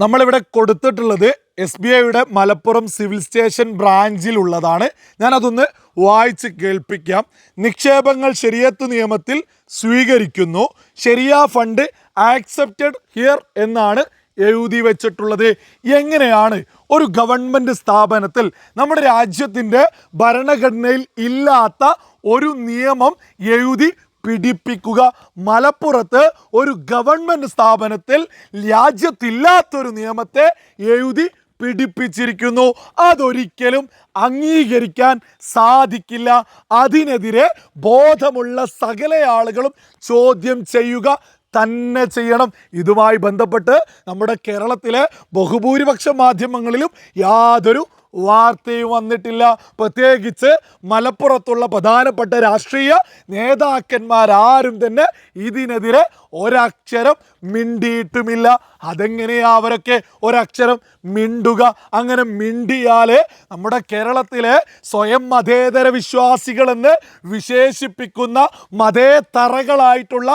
നമ്മളിവിടെ കൊടുത്തിട്ടുള്ളത് S B ഐയുടെ മലപ്പുറം സിവിൽ സ്റ്റേഷൻ ബ്രാഞ്ചിലുള്ളതാണ്. ഞാനതൊന്ന് വായിച്ച് കേൾപ്പിക്കാം. നിക്ഷേപങ്ങൾ ശരിയത്ത് നിയമത്തിൽ സ്വീകരിക്കുന്നു. ശരിയ ഫണ്ട് ആക്സെപ്റ്റഡ് ഹിയർ എന്നാണ് എഴുതി വെച്ചിട്ടുള്ളത്. എങ്ങനെയാണ് ഒരു ഗവൺമെന്റ് സ്ഥാപനത്തിൽ നമ്മുടെ രാജ്യത്തിന്റെ ഭരണഘടനയിൽ ഇല്ലാത്ത ഒരു നിയമം എഴുതി പിടിപ്പിക്കുക. മലപ്പുറത്ത് ഒരു ഗവൺമെന്റ് സ്ഥാപനത്തിൽ രാജ്യത്തില്ലാത്തൊരു നിയമത്തെ എഴുതി പിടിപ്പിച്ചിരിക്കുന്നു. അതൊരിക്കലും അംഗീകരിക്കാൻ സാധിക്കില്ല. അതിനെതിരെ ബോധമുള്ള സകല ആളുകളും ചോദ്യം ചെയ്യുക തന്നെ ചെയ്യണം. ഇതുമായി ബന്ധപ്പെട്ട് നമ്മുടെ കേരളത്തിലെ ബഹുഭൂരിപക്ഷ മാധ്യമങ്ങളിലും യാതൊരു വാർത്തയും വന്നിട്ടില്ല. പ്രത്യേകിച്ച് മലപ്പുറത്തുള്ള പ്രധാനപ്പെട്ട രാഷ്ട്രീയ നേതാക്കന്മാരാരും തന്നെ ഇതിനെതിരെ ഒരക്ഷരം മിണ്ടിയിട്ടുമില്ല. അതെങ്ങനെയാ അവരൊക്കെ ഒരക്ഷരം മിണ്ടുക? അങ്ങനെ മിണ്ടിയാൽ നമ്മുടെ കേരളത്തിലെ സ്വയം മതേതര വിശ്വാസികളെന്ന് വിശേഷിപ്പിക്കുന്ന മതേതറകളായിട്ടുള്ള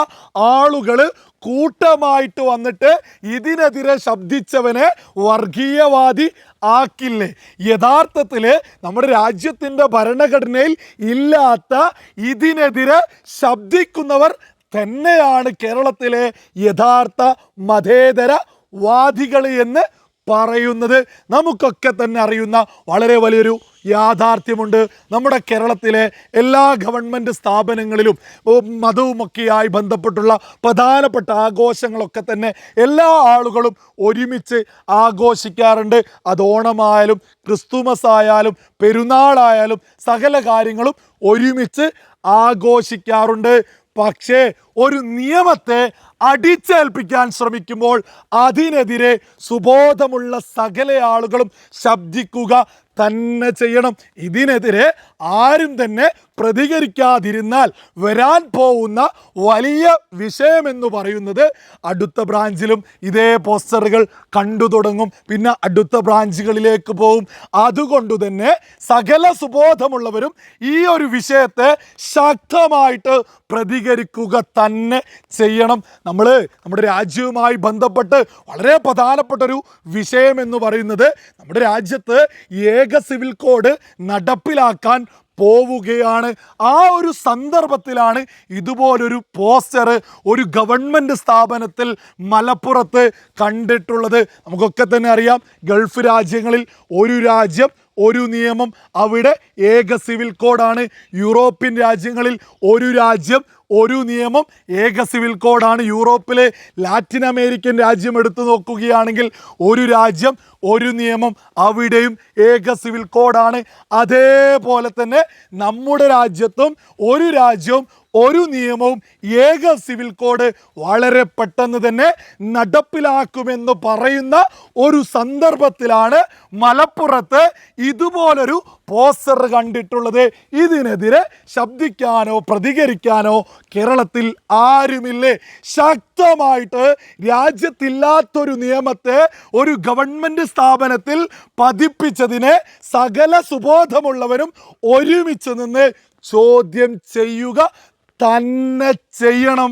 ആളുകൾ കൂട്ടമായിട്ട് വന്നിട്ട് ഇതിനെതിരെ ശബ്ദിച്ചവനെ വർഗീയവാദി ആക്കില്ലേ? യഥാർത്ഥത്തിൽ നമ്മുടെ രാജ്യത്തിന്റെ ഭരണഘടനയിൽ ഇല്ലാത്ത ഇതിനെതിരെ ശബ്ദിക്കുന്നവർ തന്നെയാണ് കേരളത്തിലെ യഥാർത്ഥ മതേതര വാദികൾ എന്ന് പറയുന്നത്. നമുക്കൊക്കെ തന്നെ അറിയുന്ന വളരെ വലിയൊരു യാഥാർത്ഥ്യമുണ്ട്. നമ്മുടെ കേരളത്തിലെ എല്ലാ ഗവൺമെന്റ് സ്ഥാപനങ്ങളിലും മതവുമൊക്കെയായി ബന്ധപ്പെട്ടുള്ള പ്രധാനപ്പെട്ട ആഘോഷങ്ങളൊക്കെ തന്നെ എല്ലാ ആളുകളും ഒരുമിച്ച് ആഘോഷിക്കാറുണ്ട്. അത് ഓണമായാലും ക്രിസ്തുമസ് ആയാലും പെരുന്നാളായാലും സകല കാര്യങ്ങളും ഒരുമിച്ച് ആഘോഷിക്കാറുണ്ട്. പക്ഷേ ഒരു നിയമത്തെ അടിച്ചേൽപ്പിക്കാൻ ശ്രമിക്കുമ്പോൾ അതിനെതിരെ സുബോധമുള്ള സകല ആളുകളും ശബ്ദിക്കുക തന്നെ ചെയ്യണം. ഇതിനെതിരെ ആരും തന്നെ പ്രതികരിക്കാതിരുന്നാൽ വരാൻ പോകുന്ന വലിയ വിഷയമെന്ന് പറയുന്നത് അടുത്ത ബ്രാഞ്ചിലും ഇതേ പോസ്റ്ററുകൾ കണ്ടു തുടങ്ങും. പിന്നെ അടുത്ത ബ്രാഞ്ചുകളിലേക്ക് പോകും അതുകൊണ്ട് തന്നെ സകല സുബോധമുള്ളവരും ഈ ഒരു വിഷയത്തെ ശക്തമായിട്ട് പ്രതികരിക്കുക തന്നെ ചെയ്യണം. നമ്മൾ നമ്മുടെ രാജ്യവുമായി ബന്ധപ്പെട്ട് വളരെ പ്രധാനപ്പെട്ട ഒരു വിഷയം എന്ന് പറയുന്നത് നമ്മുടെ രാജ്യത്ത് ഏക സിവിൽ കോഡ് നടപ്പിലാക്കാൻ പോവുകയാണ്. ആ ഒരു സന്ദർഭത്തിലാണ് ഇതുപോലൊരു പോസ്റ്റർ ഒരു ഗവൺമെന്റ് സ്ഥാപനത്തിൽ മലപ്പുറത്ത് കണ്ടിട്ടുള്ളത്. നമുക്കൊക്കെ തന്നെ അറിയാം ഗൾഫ് രാജ്യങ്ങളിൽ ഒരു രാജ്യം ഒരു നിയമം അവിടെ ഏക സിവിൽ കോഡാണ്. യൂറോപ്യൻ രാജ്യങ്ങളിൽ ഒരു രാജ്യം ഒരു നിയമം ഏക സിവിൽ കോഡാണ്. യൂറോപ്പിലെ ലാറ്റിൻ അമേരിക്കൻ രാജ്യം എടുത്തു നോക്കുകയാണെങ്കിൽ ഒരു രാജ്യം ഒരു നിയമം അവിടെയും ഏക സിവിൽ കോഡാണ്. അതേപോലെ തന്നെ നമ്മുടെ രാജ്യത്തും ഒരു രാജ്യവും ഒരു നിയമവും ഏക സിവിൽ കോഡ് വളരെ പെട്ടെന്ന് തന്നെ നടപ്പിലാക്കുമെന്ന് പറയുന്ന ഒരു സന്ദർഭത്തിലാണ് മലപ്പുറത്ത് ഇതുപോലൊരു പോസ്റ്റർ കണ്ടിട്ടുള്ളത്. ഇതിനെതിരെ ശബ്ദിക്കാനോ പ്രതികരിക്കാനോ കേരളത്തിൽ ആരുമില്ലേ? ശക്തമായിട്ട് രാജ്യത്തില്ലാത്തൊരു നിയമത്തെ ഒരു ഗവൺമെന്റ് സ്ഥാപനത്തിൽ പതിപ്പിച്ചതിനെ സകല സുബോധമുള്ളവരും ഒരുമിച്ച് നിന്ന് ചോദ്യം ചെയ്യുക തന്നെ ചെയ്യണം.